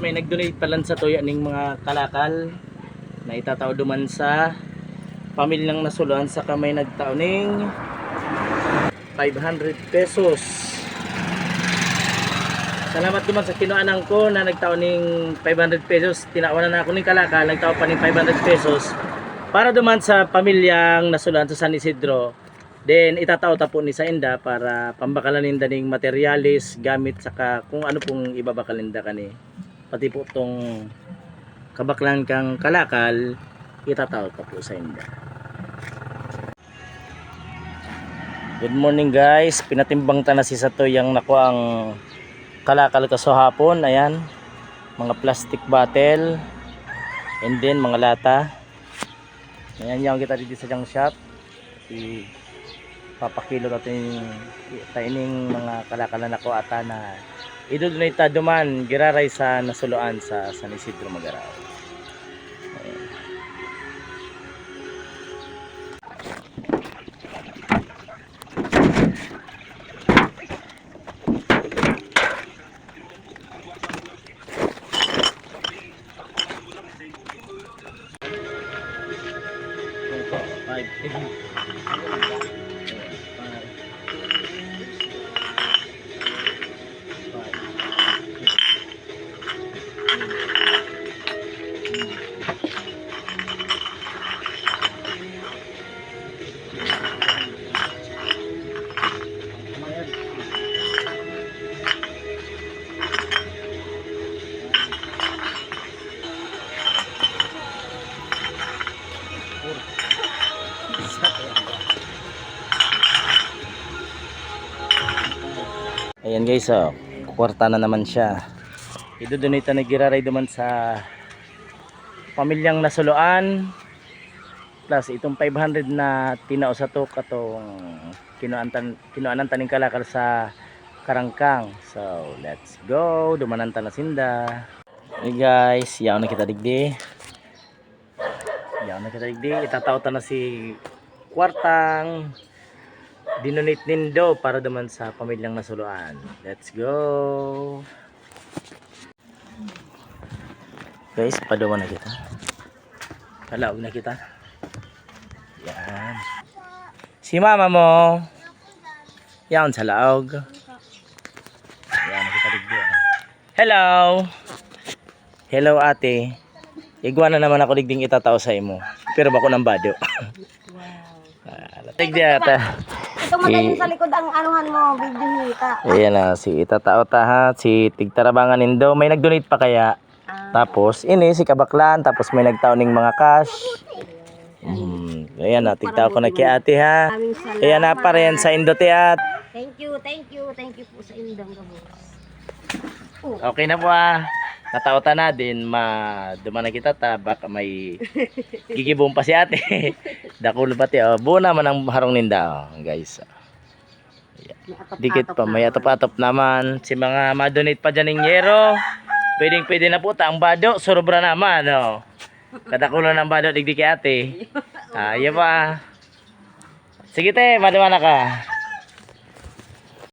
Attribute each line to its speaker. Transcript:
Speaker 1: may nag-donate pa lang sa tuya ning mga kalakal na itatao duman sa pamilyang nasuluan sa kamay nagtao ning 500 pesos. Salamat duman sa kinuanan ko na nagtao ning 500 pesos. Tinawanan na ako ning kalakal, nagtao pa ning 500 pesos para duman sa pamilyang nasuluan sa San Isidro. Then itatao ta po ni sa inda para pambakalan ninda ning materialis, gamit saka kung ano pong ibabakalinda kani. Pati po tong kabaklan kang kalakal, itatao ta po sa inda. Good morning guys, pinatimbang ta na si Sato yung nakuha ang kalakal kaso hapon, ayan. Mga plastic bottle and then mga lata. Ayan yung kita dito sa junk shop. Si papakilo natin taining mga kalakalan na ko ata na idodonate ta duman giraray sa nasuluan sa San Isidro Magaraw. Ayan. Five. Ayan guys, oh, kwarta na naman siya. Idodonate na giraray duman sa pamilyang nasuluan plus itong 500 na tinao sa to katong kinuantan kinuanan taning kalakal sa karangkang. So, let's go. Dumanan ta na sinda. Hey guys, yaw na kita digdi. Yaw na kita digdi. Itatao ta na si kwartang dinonate nindo para naman sa pamilyang nasuluan. Let's go! Guys, paduman na kita. Palaog na kita. Yan. Si mama mo. Yan sa laog. Yan, nakita digdi. ah. Hello! Hello ate. Igwa na naman ako digding itatao sa imo. Pero bako ng bado. Wow. Digdi ata.
Speaker 2: Ito tayo sa likod ang anuhan mo, video hita.
Speaker 1: Ayan na, si Itatao Taha, si Tigtarabangan Indo, may nag-donate pa kaya.
Speaker 2: Ah,
Speaker 1: Tapos, ini, si Kabaklan, tapos may nagtaoning mga cash. Hmm, ayan na, tigtao ko na kay ate ha. Kaya na pa rin sa Indo Teat.
Speaker 2: Thank you, thank you, thank you po sa indang gabos.
Speaker 1: Okay na po ah. Natauta na din, ma duman na kita ta, baka may gigibong pa si ate. Dakulo pati, oh. Buo naman ang harong ninda, oh, guys.
Speaker 2: May atop-atop
Speaker 1: Dikit pa, may atop-atop naman. Si mga madonate pa dyan ng yero. Pwedeng pwede na po ta. Ang bado, surobra naman. No? Kadakulo ng bado, digdi kay ate. Ayaw pa. Sige te, madama na ka.